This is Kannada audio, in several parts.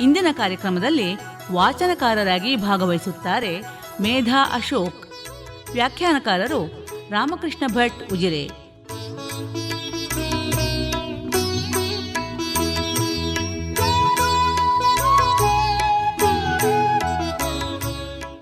ಇಂದಿನ ಕಾರ್ಯಕ್ರಮದಲ್ಲಿ ವಾಚನಕಾರರಾಗಿ ಭಾಗವಹಿಸುತ್ತಾರೆ ಮೇಧಾ ಅಶೋಕ್. ವ್ಯಾಖ್ಯಾನಕಾರರು ರಾಮಕೃಷ್ಣ ಭಟ್ ಉಜಿರೆ.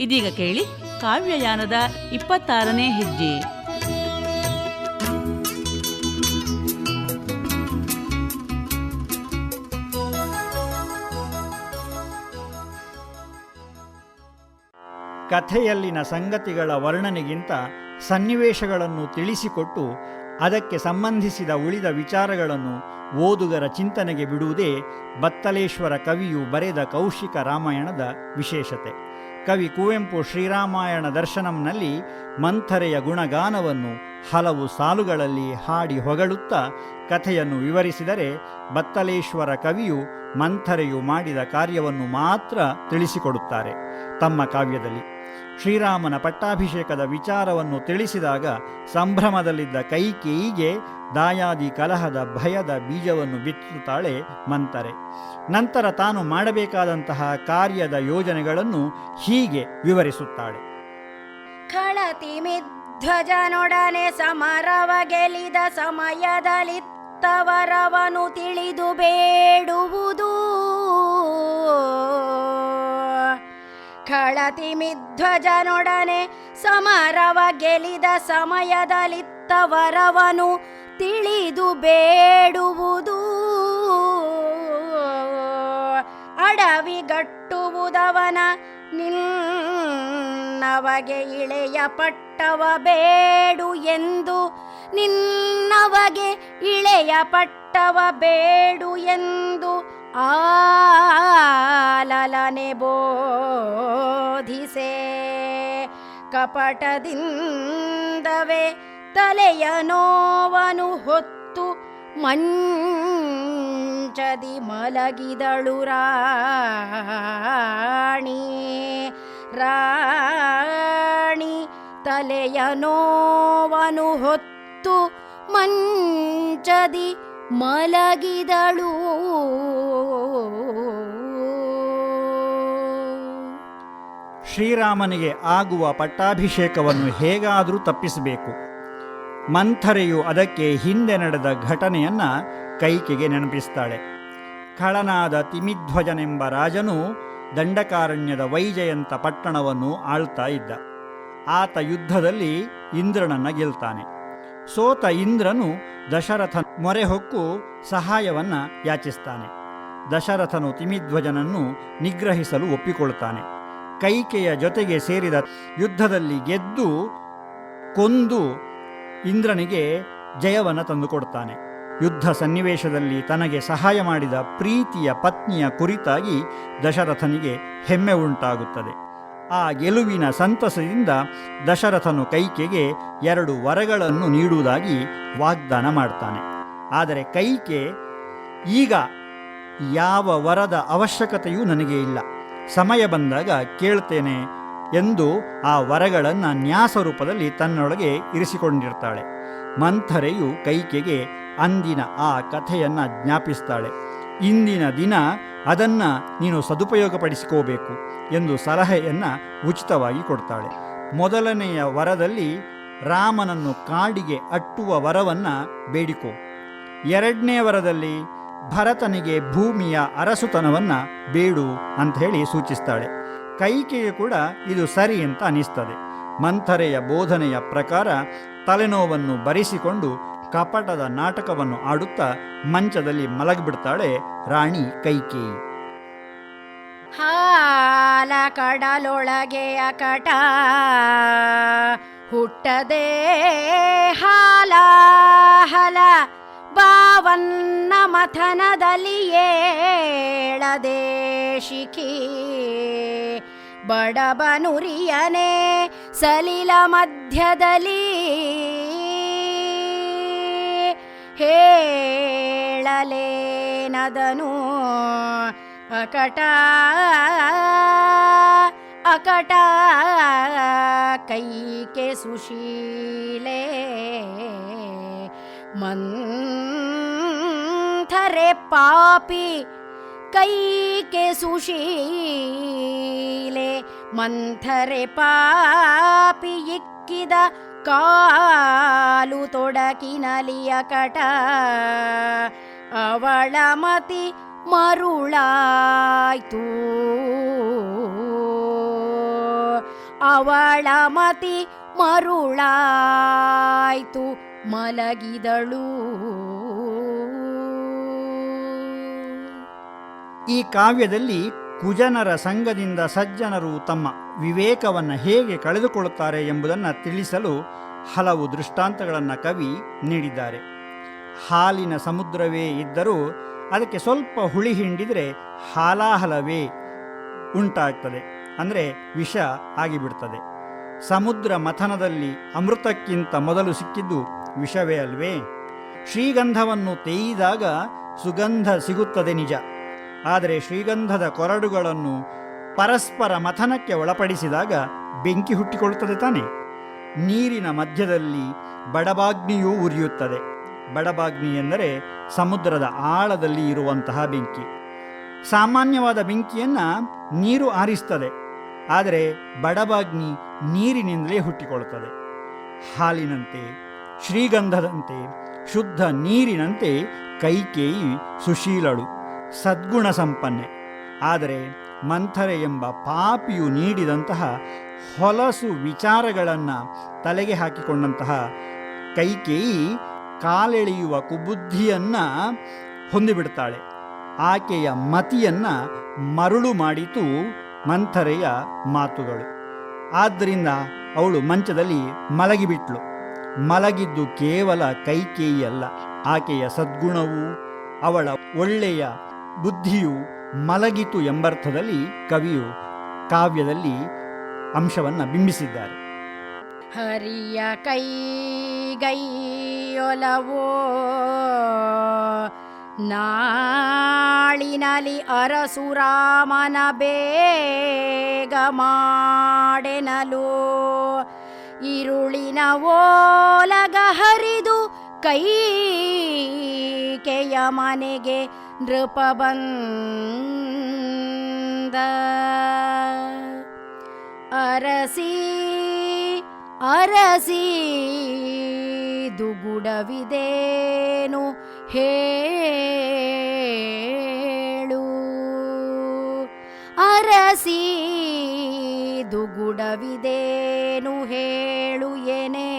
ಇದೀಗ ಕೇಳಿ ಕಾವ್ಯಯಾನದ ಇಪ್ಪತ್ತಾರನೇ ಹೆಜ್ಜೆ. ಕಥೆಯಲ್ಲಿನ ಸಂಗತಿಗಳ ವರ್ಣನೆಗಿಂತ ಸನ್ನಿವೇಶಗಳನ್ನು ತಿಳಿಸಿಕೊಟ್ಟು ಅದಕ್ಕೆ ಸಂಬಂಧಿಸಿದ ಉಳಿದ ವಿಚಾರಗಳನ್ನು ಓದುಗರ ಚಿಂತನೆಗೆ ಬಿಡುವುದೇ ಬತ್ತಲೇಶ್ವರ ಕವಿಯು ಬರೆದ ಕೌಶಿಕ ರಾಮಾಯಣದ ವಿಶೇಷತೆ. ಕವಿ ಕುವೆಂಪು ಶ್ರೀರಾಮಾಯಣ ದರ್ಶನಂನಲ್ಲಿ ಮಂಥರೆಯ ಗುಣಗಾನವನ್ನು ಹಲವು ಸಾಲುಗಳಲ್ಲಿ ಹಾಡಿ ಹೊಗಳುತ್ತಾ ಕಥೆಯನ್ನು ವಿವರಿಸಿದರೆ ಬತ್ತಲೇಶ್ವರ ಕವಿಯು ಮಂಥರೆಯು ಮಾಡಿದ ಕಾರ್ಯವನ್ನು ಮಾತ್ರ ತಿಳಿಸಿಕೊಡುತ್ತಾರೆ. ತಮ್ಮ ಕಾವ್ಯದಲ್ಲಿ ಶ್ರೀರಾಮನ ಪಟ್ಟಾಭಿಷೇಕದ ವಿಚಾರವನ್ನು ತಿಳಿಸಿದಾಗ ಸಂಭ್ರಮದಲ್ಲಿದ್ದ ಕೈಕೇಯಿಗೆ ದಾಯಾದಿ ಕಲಹದ ಭಯದ ಬೀಜವನ್ನು ಬಿತ್ತುತ್ತಾಳೆ ಮಂತರೆ. ನಂತರ ತಾನು ಮಾಡಬೇಕಾದಂತಹ ಕಾರ್ಯದ ಯೋಜನೆಗಳನ್ನು ಹೀಗೆ ವಿವರಿಸುತ್ತಾಳೆ. ಧ್ವಜನೊಡನೆ ಸಮರವ ಗೆಲಿದ ಸಮಯದಲ್ಲಿತ್ತವರವನು ತಿಳಿದು ಬೇಡುವುದು. ಖಳತಿ ಧ್ವಜನೊಡನೆ ಸಮರವ ಗೆಲಿದ ಸಮಯದಲ್ಲಿತ್ತವರವನು ತಿಳಿದು ಬೇಡುವುದು. ಅಡವಿಗಟ್ಟುವುದವನ ನಿನ್ನವಗೆ ಇಳೆಯ ಪಟ್ಟವ ಬೇಡು ಎಂದು ನಿನ್ನವಗೆ ಇಳೆಯ ಪಟ್ಟವ ಬೇಡು ಎಂದು ಆಲಲನೆ ಬೋಧಿಸೆ. ಕಪಟದಿಂದವೇ ತಲೆಯ ನೋವನು ಹೊತ್ತು ಮಂಚದಿ ಮಲಗಿದಳು ರಾಣಿ. ರಾಣಿ ತಲೆಯ ನೋವನು ಹೊತ್ತು ಮಂಚದಿ ಮಲಗಿದಳು ಶ್ರೀರಾಮನಿಗೆ ಆಗುವ ಪಟ್ಟಾಭಿಷೇಕವನ್ನು ಹೇಗಾದರೂ ತಪ್ಪಿಸಬೇಕು. ಮಂಥರೆಯು ಅದಕ್ಕೆ ಹಿಂದೆ ನಡೆದ ಘಟನೆಯನ್ನ ಕೈಕೆಗೆ ನೆನಪಿಸ್ತಾಳೆ. ಖಳನಾದ ತಿಮಿಧ್ವಜನೆಂಬ ರಾಜನು ದಂಡಕಾರಣ್ಯದ ವೈಜಯಂತ ಪಟ್ಟಣವನ್ನು ಆಳ್ತಾ ಇದ್ದ. ಆತ ಯುದ್ಧದಲ್ಲಿ ಇಂದ್ರನನ್ನ ಗೆಲ್ತಾನೆ. ಸೋತ ಇಂದ್ರನು ದಶರಥ ಮೊರೆ ಹೊಕ್ಕು ಸಹಾಯವನ್ನ ಯಾಚಿಸ್ತಾನೆ. ದಶರಥನು ತಿಮಿಧ್ವಜನನ್ನು ನಿಗ್ರಹಿಸಲು ಒಪ್ಪಿಕೊಳ್ತಾನೆ. ಕೈಕೆಯ ಜೊತೆಗೆ ಸೇರಿದ ಯುದ್ಧದಲ್ಲಿ ಗೆದ್ದು ಕೊಂದು ಇಂದ್ರನಿಗೆ ಜಯವನ್ನು ತಂದುಕೊಡ್ತಾನೆ. ಯುದ್ಧ ಸನ್ನಿವೇಶದಲ್ಲಿ ತನಗೆ ಸಹಾಯ ಮಾಡಿದ ಪ್ರೀತಿಯ ಪತ್ನಿಯ ಕುರಿತಾಗಿ ದಶರಥನಿಗೆ ಹೆಮ್ಮೆ ಉಂಟಾಗುತ್ತದೆ. ಆ ಗೆಲುವಿನ ಸಂತಸದಿಂದ ದಶರಥನು ಕೈಕೆಗೆ ಎರಡು ವರಗಳನ್ನು ನೀಡುವುದಾಗಿ ವಾಗ್ದಾನ ಮಾಡ್ತಾನೆ. ಆದರೆ ಕೈಕೆ ಈಗ ಯಾವ ವರದ ಅವಶ್ಯಕತೆಯೂ ನನಗೆ ಇಲ್ಲ. ಸಮಯ ಬಂದಾಗ ಕೇಳ್ತೇನೆ ಎಂದು ಆ ವರಗಳನ್ನು ನ್ಯಾಸ ರೂಪದಲ್ಲಿ ತನ್ನೊಳಗೆ ಇರಿಸಿಕೊಂಡಿರ್ತಾಳೆ. ಮಂಥರೆಯು ಕೈಕೆಗೆ ಅಂದಿನ ಆ ಕಥೆಯನ್ನು ಜ್ಞಾಪಿಸ್ತಾಳೆ. ಇಂದಿನ ದಿನ ಅದನ್ನು ನೀನು ಸದುಪಯೋಗಪಡಿಸಿಕೋಬೇಕು ಎಂದು ಸಲಹೆಯನ್ನು ಉಚಿತವಾಗಿ ಕೊಡ್ತಾಳೆ. ಮೊದಲನೆಯ ವರದಲ್ಲಿ ರಾಮನನ್ನು ಕಾಡಿಗೆ ಅಟ್ಟುವ ವರವನ್ನು ಬೇಡಿಕೋ. ಎರಡನೇ ವರದಲ್ಲಿ ಭರತನಿಗೆ ಭೂಮಿಯ ಅರಸುತನವನ್ನು ಬೇಡು ಅಂತ ಹೇಳಿ ಸೂಚಿಸ್ತಾಳೆ. ಕೈಕೆಗೆ ಕೂಡ ಇದು ಸರಿ ಅಂತ ಅನಿಸ್ತದೆ ಮಂಥರೆಯ ಬೋಧನೆಯ ಪ್ರಕಾರ ತಲೆನೋವನ್ನು ಬರಿಸಿಕೊಂಡು ಕಪಟದ ನಾಟಕವನ್ನು ಆಡುತ್ತಾ ಮಂಚದಲ್ಲಿ ಮಲಗಿಬಿಡ್ತಾಳೆ ರಾಣಿ ಕೈಕಿ. ಹಾಲ ಕಡಲೊಳಗೆ ಅಕಟ, ಹುಟ್ಟದೆ ಹಾಲ ರಸವನ್ನ ಮಥನದಲ್ಲಿ ಏಳದೆ ಶಿಖಿ. ಬಡಬನುರಿಯನೆ, ಸಲಿಲ ಮಧ್ಯದಲ್ಲಿ ಹೇಳಲೇನದನು? ಅಕಟ ಅಕಟ ಕೈಕೆ ಸುಶೀಲೆ ಮಂಥರೆ ಪಾಪಿ ಕೈಕೆ ಸುಶೀಲೆ. ಮಂಥರೆ ಪಾಪಿ ಇಕ್ಕಿದ ಕಾಲು ತೊಡಕಿನಲಿಯ ಕಟ. ಅವಳ ಮತಿ ಮರುಳಾಯ್ತು. ಅವಳ ಮತಿ ಮರುಳಾಯ್ತು, ಮಲಗಿದಳು. ಈ ಕಾವ್ಯದಲ್ಲಿ ಕುಜನರ ಸಂಘದಿಂದ ಸಜ್ಜನರು ತಮ್ಮ ವಿವೇಕವನ್ನು ಹೇಗೆ ಕಳೆದುಕೊಳ್ಳುತ್ತಾರೆ ಎಂಬುದನ್ನು ತಿಳಿಸಲು ಹಲವು ದೃಷ್ಟಾಂತಗಳನ್ನು ಕವಿ ನೀಡಿದ್ದಾರೆ. ಹಾಲಿನ ಸಮುದ್ರವೇ ಇದ್ದರೂ ಅದಕ್ಕೆ ಸ್ವಲ್ಪ ಹುಳಿ ಹಿಂಡಿದರೆ ಹಾಲಾಹಲವೇ ಉಂಟಾಗ್ತದೆ, ಅಂದರೆ ವಿಷ ಆಗಿಬಿಡ್ತದೆ. ಸಮುದ್ರ ಮಥನದಲ್ಲಿ ಅಮೃತಕ್ಕಿಂತ ಮೊದಲು ಸಿಕ್ಕಿದ್ದು ವಿಷವೇ ಅಲ್ವೇ? ಶ್ರೀಗಂಧವನ್ನು ತೇಯಿದಾಗ ಸುಗಂಧ ಸಿಗುತ್ತದೆ ನಿಜ. ಆದರೆ ಶ್ರೀಗಂಧದ ಕೊರಡುಗಳನ್ನು ಪರಸ್ಪರ ಮಥನಕ್ಕೆ ಒಳಪಡಿಸಿದಾಗ ಬೆಂಕಿ ಹುಟ್ಟಿಕೊಳ್ಳುತ್ತದೆ ತಾನೆ? ನೀರಿನ ಮಧ್ಯದಲ್ಲಿ ಬಡಬಾಗ್ನಿಯೂ ಉರಿಯುತ್ತದೆ. ಬಡಬಾಗ್ನಿ ಎಂದರೆ ಸಮುದ್ರದ ಆಳದಲ್ಲಿ ಇರುವಂತಹ ಬೆಂಕಿ. ಸಾಮಾನ್ಯವಾದ ಬೆಂಕಿಯನ್ನು ನೀರು ಆರಿಸ್ತದೆ. ಆದರೆ ಬಡಬಾಗ್ನಿ ನೀರಿನಿಂದಲೇ ಹುಟ್ಟಿಕೊಳ್ಳುತ್ತದೆ. ಹಾಲಿನಂತೆ, ಶ್ರೀಗಂಧದಂತೆ, ಶುದ್ಧ ನೀರಿನಂತೆ ಕೈಕೇಯಿ ಸುಶೀಲಳು. ಸದ್ಗುಣ ಸಂಪನ್ನೆ. ಆದರೆ ಮಂಥರೆ ಎಂಬ ಪಾಪಿಯು ನೀಡಿದಂತಹ ಹೊಲಸು ವಿಚಾರಗಳನ್ನು ತಲೆಗೆ ಹಾಕಿಕೊಂಡಂತಹ ಕೈಕೇಯಿ ಕಾಲೆಳೆಯುವ ಕುಬುದ್ಧಿಯನ್ನು ಹೊಂದಿಬಿಡ್ತಾಳೆ. ಆಕೆಯ ಮತಿಯನ್ನು ಮರುಳು ಮಾಡಿತು ಮಂಥರೆಯ ಮಾತುಗಳು. ಆದ್ದರಿಂದ ಅವಳು ಮಂಚದಲ್ಲಿ ಮಲಗಿಬಿಟ್ಲು. ಮಲಗಿದ್ದು ಕೇವಲ ಕೈಕೇಯಿ ಅಲ್ಲ, ಆಕೆಯ ಸದ್ಗುಣವು ಅವಳ ಒಳ್ಳೆಯ ಬುದ್ಧಿಯು ಮಲಗಿತು ಎಂಬರ್ಥದಲ್ಲಿ ಕವಿಯು ಕಾವ್ಯದಲ್ಲಿ ಅಂಶವನ್ನು ಬಿಂಬಿಸಿದ್ದಾರೆ. ಹರಿಯ ಕೈಗೈಯೊಲವೋ ನಾಳಿನಲಿ ಅರಸುರಾಮನ ಬೇಗ ಮಾಡೆನಲು. ಇರುಳಿನ ಓಲಗ ಹರಿದು ಕೈಕೆಯ ಮನೆಗೆ ನೃಪ ಬಂದ ಅರಸಿ ಅರಸಿ ದುಗುಡವಿದೇನು ಹೇಳು. ಅರಸಿ ದುಗುಡವಿದೇನು ಹೇಳು ಏನೇ.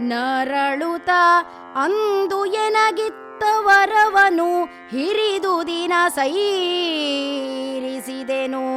ನರಳುತ ಅಂದು ಎನಗಿತ್ತ ವರವನು ಹಿರಿದು ದಿನ ಸೈರಿಸಿದೆನು.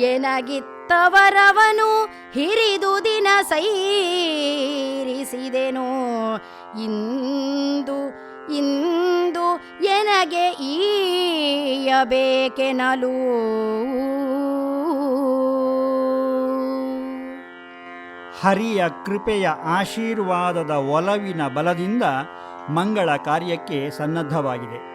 ಎನಗಿತ್ತವರವನು ಹಿರಿದು ದಿನ ಸೈರಿಸಿದೆನು. ಇಂದು ಇಂದು ಎನಗೆ ಈಯಬೇಕೆನಲು? ಹರಿಯ ಕೃಪೆಯ ಆಶೀರ್ವಾದದ ಒಲವಿನ ಬಲದಿಂದ ಮಂಗಳ ಕಾರ್ಯಕ್ಕೆ ಸನ್ನದ್ಧವಾಗಿದೆ.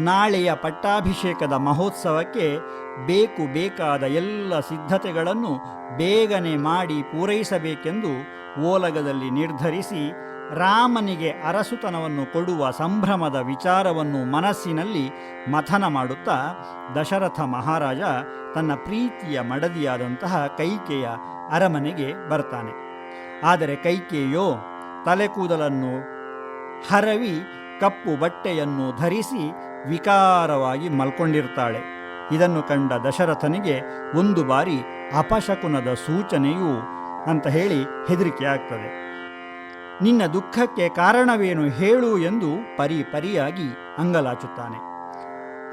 ನಾಳೆಯ ಪಟ್ಟಾಭಿಷೇಕದ ಮಹೋತ್ಸವಕ್ಕೆ ಬೇಕು ಬೇಕಾದ ಎಲ್ಲ ಸಿದ್ಧತೆಗಳನ್ನು ಬೇಗನೆ ಮಾಡಿ ಪೂರೈಸಬೇಕೆಂದು ಓಲಗದಲ್ಲಿ ನಿರ್ಧರಿಸಿ ರಾಮನಿಗೆ ಅರಸುತನವನ್ನು ಕೊಡುವ ಸಂಭ್ರಮದ ವಿಚಾರವನ್ನು ಮನಸ್ಸಿನಲ್ಲಿ ಮಥನ ಮಾಡುತ್ತಾ ದಶರಥ ಮಹಾರಾಜ ತನ್ನ ಪ್ರೀತಿಯ ಮಡದಿಯಾದಂತಹ ಕೈಕೆಯ ಅರಮನೆಗೆ ಬರ್ತಾನೆ. ಆದರೆ ಕೈಕೆಯೋ ತಲೆ ಕೂದಲನ್ನು ಹರವಿ ಕಪ್ಪು ಬಟ್ಟೆಯನ್ನು ಧರಿಸಿ ವಿಕಾರವಾಗಿ ಮಲ್ಕೊಂಡಿರ್ತಾಳೆ. ಇದನ್ನು ಕಂಡ ದಶರಥನಿಗೆ ಒಂದು ಬಾರಿ ಅಪಶಕುನದ ಸೂಚನೆಯು ಅಂತ ಹೇಳಿ ಹೆದರಿಕೆ ಆಗ್ತದೆ. ನಿನ್ನ ದುಃಖಕ್ಕೆ ಕಾರಣವೇನು ಹೇಳು ಎಂದು ಪರಿ ಪರಿಯಾಗಿ ಅಂಗಲಾಚುತ್ತಾನೆ.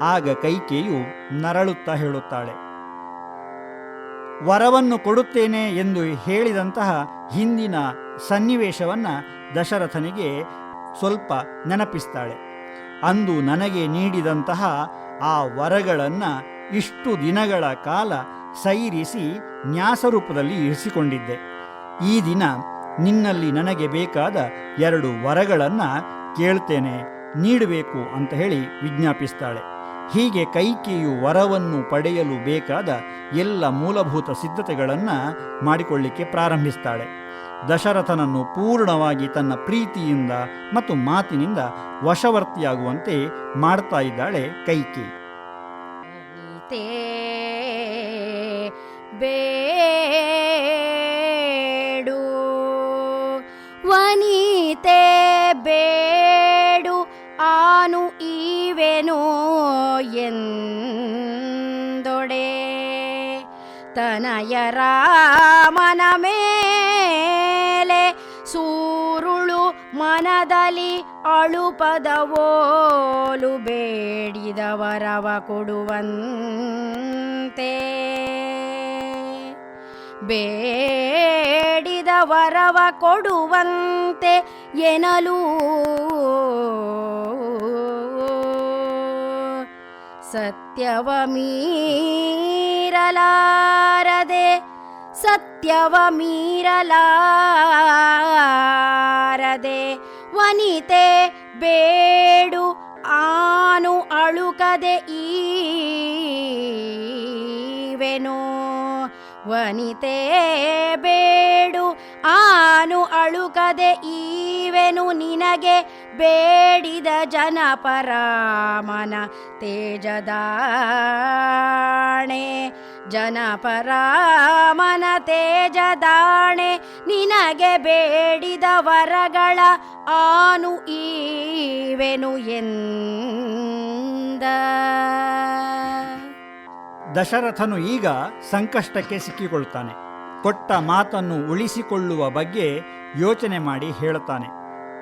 ಆಗ ಕೈಕೆಯು ನರಳುತ್ತಾ ಹೇಳುತ್ತಾಳೆ, ವರವನ್ನು ಕೊಡುತ್ತೇನೆ ಎಂದು ಹೇಳಿದಂತಹ ಹಿಂದಿನ ಸನ್ನಿವೇಶವನ್ನು ದಶರಥನಿಗೆ ಸ್ವಲ್ಪ ನೆನಪಿಸ್ತಾಳೆ. ಅಂದು ನನಗೆ ನೀಡಿದಂತಹ ಆ ವರಗಳನ್ನು ಇಷ್ಟು ದಿನಗಳ ಕಾಲ ಸೈರಿಸಿ ನ್ಯಾಸರೂಪದಲ್ಲಿ ಇರಿಸಿಕೊಂಡಿದ್ದೆ. ಈ ದಿನ ನಿನ್ನಲ್ಲಿ ನನಗೆ ಬೇಕಾದ ಎರಡು ವರಗಳನ್ನು ಕೇಳ್ತೇನೆ, ನೀಡಬೇಕು ಅಂತ ಹೇಳಿ ವಿಜ್ಞಾಪಿಸ್ತಾಳೆ. ಹೀಗೆ ಕೈಕೆಯು ವರವನ್ನು ಪಡೆಯಲು ಬೇಕಾದ ಎಲ್ಲ ಮೂಲಭೂತ ಸಿದ್ಧತೆಗಳನ್ನು ಮಾಡಿಕೊಳ್ಳಿಕ್ಕೆ ಪ್ರಾರಂಭಿಸ್ತಾಳೆ. ದಶರಥನನ್ನು ಪೂರ್ಣವಾಗಿ ತನ್ನ ಪ್ರೀತಿಯಿಂದ ಮತ್ತು ಮಾತಿನಿಂದ ವಶವರ್ತಿಯಾಗುವಂತೆ ಮಾಡ್ತಾ ಇದ್ದಾಳೆ ಕೈಕಿ. ಬೇಡು, ವನಿತೆ ಬೇಡು, ಆನು ಈವೆನೋ ಎಂದೊಡೆ. ತನಯ ರಾಮನ ಮನದಲ್ಲಿ ಅಳುಪದವೋಲು ಬೇಡಿದವರವ ಕೊಡುವಂತೆ. ಬೇಡಿದವರವ ಕೊಡುವಂತೆ ಎನಲು. ಸತ್ಯವ ಮೀರಲಾರದೆ ಸತ್ಯವ ಮೀರಲಾರದೆ ವನಿತೆ ಬೇಡು ಆನು ಅಳುಕದೆ ಈವೆನು. ವನಿತೆ ಬೇಡು ಆನು ಅಳುಕದೆ ಈವೆನು. ನಿನಗೆ ಬೇಡಿದ ಜನಪರಾಮನ ತೇಜದಾಣೆ. ಜನಪರಾಮನ ತೇಜದಾಣೆ. ನಿನಗೆ ಬೇಡಿದ ವರಗಳ ಆನು ಈವೆನು ಎಂದ. ದಶರಥನು ಈಗ ಸಂಕಷ್ಟಕ್ಕೆ ಸಿಕ್ಕಿಕೊಳ್ತಾನೆ ಕೊಟ್ಟ ಮಾತನ್ನು ಉಳಿಸಿಕೊಳ್ಳುವ ಬಗ್ಗೆ ಯೋಚನೆ ಮಾಡಿ ಹೇಳುತ್ತಾನೆ.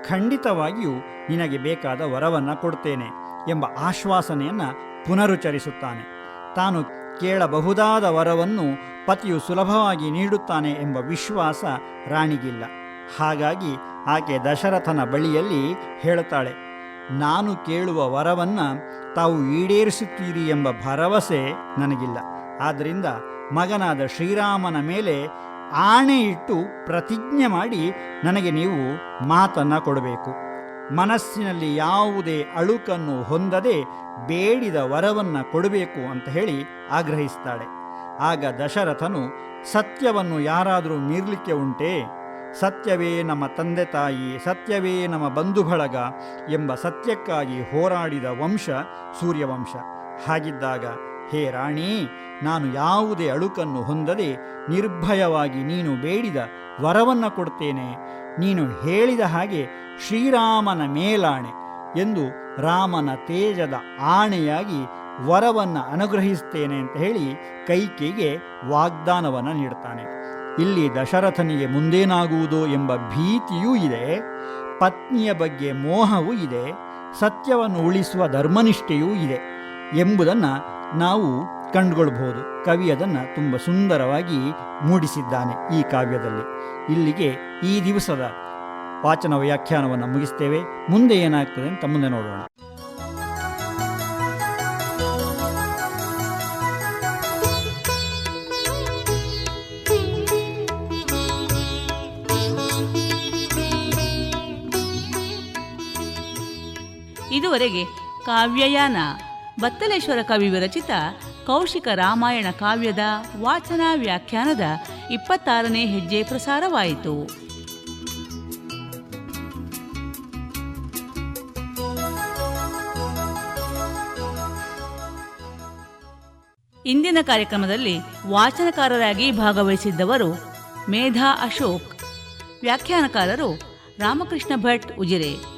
ಖಂಡಿತವಾಗಿಯೂ ನಿನಗೆ ಬೇಕಾದ ವರವನ್ನು ಕೊಡ್ತೇನೆ ಎಂಬ ಆಶ್ವಾಸನೆಯನ್ನು ಪುನರುಚ್ಚರಿಸುತ್ತಾನೆ. ತಾನು ಕೇಳಬಹುದಾದ ವರವನ್ನು ಪತಿಯು ಸುಲಭವಾಗಿ ನೀಡುತ್ತಾನೆ ಎಂಬ ವಿಶ್ವಾಸ ರಾಣಿಗಿಲ್ಲ. ಹಾಗಾಗಿ ಆಕೆ ದಶರಥನ ಬಳಿಯಲ್ಲಿ ಹೇಳುತ್ತಾಳೆ, ನಾನು ಕೇಳುವ ವರವನ್ನು ತಾವು ಈಡೇರಿಸುತ್ತೀರಿ ಎಂಬ ಭರವಸೆ ನನಗಿಲ್ಲ. ಆದ್ದರಿಂದ ಮಗನಾದ ಶ್ರೀರಾಮನ ಮೇಲೆ ಆಣೆ ಇಟ್ಟು ಪ್ರತಿಜ್ಞೆ ಮಾಡಿ ನನಗೆ ನೀವು ಮಾತನ್ನು ಕೊಡಬೇಕು. ಮನಸ್ಸಿನಲ್ಲಿ ಯಾವುದೇ ಅಳುಕನ್ನು ಹೊಂದದೆ ಬೇಡಿದ ವರವನ್ನು ಕೊಡಬೇಕು ಅಂತ ಹೇಳಿ ಆಗ್ರಹಿಸ್ತಾಳೆ. ಆಗ ದಶರಥನು, ಸತ್ಯವನ್ನು ಯಾರಾದರೂ ಮೀರಲಿಕ್ಕೆ ಉಂಟೇ? ಸತ್ಯವೇ ನಮ್ಮ ತಂದೆ ತಾಯಿ, ಸತ್ಯವೇ ನಮ್ಮ ಬಂಧು ಬಳಗ ಎಂಬ ಸತ್ಯಕ್ಕಾಗಿ ಹೋರಾಡಿದ ವಂಶ ಸೂರ್ಯವಂಶ. ಹಾಗಿದ್ದಾಗ, ಹೇ ರಾಣಿ, ನಾನು ಯಾವುದೇ ಅಳುಕನ್ನು ಹೊಂದದೆ ನಿರ್ಭಯವಾಗಿ ನೀನು ಬೇಡಿದ ವರವನ್ನು ಕೊಡ್ತೇನೆ. ನೀನು ಹೇಳಿದ ಹಾಗೆ ಶ್ರೀರಾಮನ ಮೇಲಾಣೆ ಎಂದು ರಾಮನ ತೇಜದ ಆಣೆಯಾಗಿ ವರವನ್ನು ಅನುಗ್ರಹಿಸ್ತೇನೆ ಅಂತ ಹೇಳಿ ಕೈಕೆಗೆ ವಾಗ್ದಾನವನ್ನು ನೀಡ್ತಾನೆ. ಇಲ್ಲಿ ದಶರಥನಿಗೆ ಮುಂದೇನಾಗುವುದೋ ಎಂಬ ಭೀತಿಯೂ ಇದೆ, ಪತ್ನಿಯ ಬಗ್ಗೆ ಮೋಹವೂ ಇದೆ, ಸತ್ಯವನ್ನು ಉಳಿಸುವ ಧರ್ಮನಿಷ್ಠೆಯೂ ಇದೆ ಎಂಬುದನ್ನು ನಾವು ಕಂಡುಕೊಳ್ಬಹುದು. ಕವಿ ಅದನ್ನು ತುಂಬ ಸುಂದರವಾಗಿ ಮೂಡಿಸಿದ್ದಾನೆ ಈ ಕಾವ್ಯದಲ್ಲಿ. ಇಲ್ಲಿಗೆ ಈ ದಿವಸದ ವಾಚನ ವ್ಯಾಖ್ಯಾನವನ್ನು ಮುಗಿಸ್ತೇವೆ. ಮುಂದೆ ಏನಾಗ್ತದೆ ಅಂತ ಮುಂದೆ ನೋಡೋಣ. ಇದುವರೆಗೆ ಕಾವ್ಯಯಾನ, ಬತ್ತಲೇಶ್ವರ ಕವಿ ವಿರಚಿತ ಕೌಶಿಕ ರಾಮಾಯಣ ಕಾವ್ಯದ ವಾಚನ ವ್ಯಾಖ್ಯಾನದ ಇಪ್ಪತ್ತಾರನೇ ಹೆಜ್ಜೆ ಪ್ರಸಾರವಾಯಿತು. ಇಂದಿನ ಕಾರ್ಯಕ್ರಮದಲ್ಲಿ ವಾಚನಕಾರರಾಗಿ ಭಾಗವಹಿಸಿದ್ದವರು ಮೇಧಾ ಅಶೋಕ್, ವ್ಯಾಖ್ಯಾನಕಾರರು ರಾಮಕೃಷ್ಣ ಭಟ್ ಉಜಿರೆ.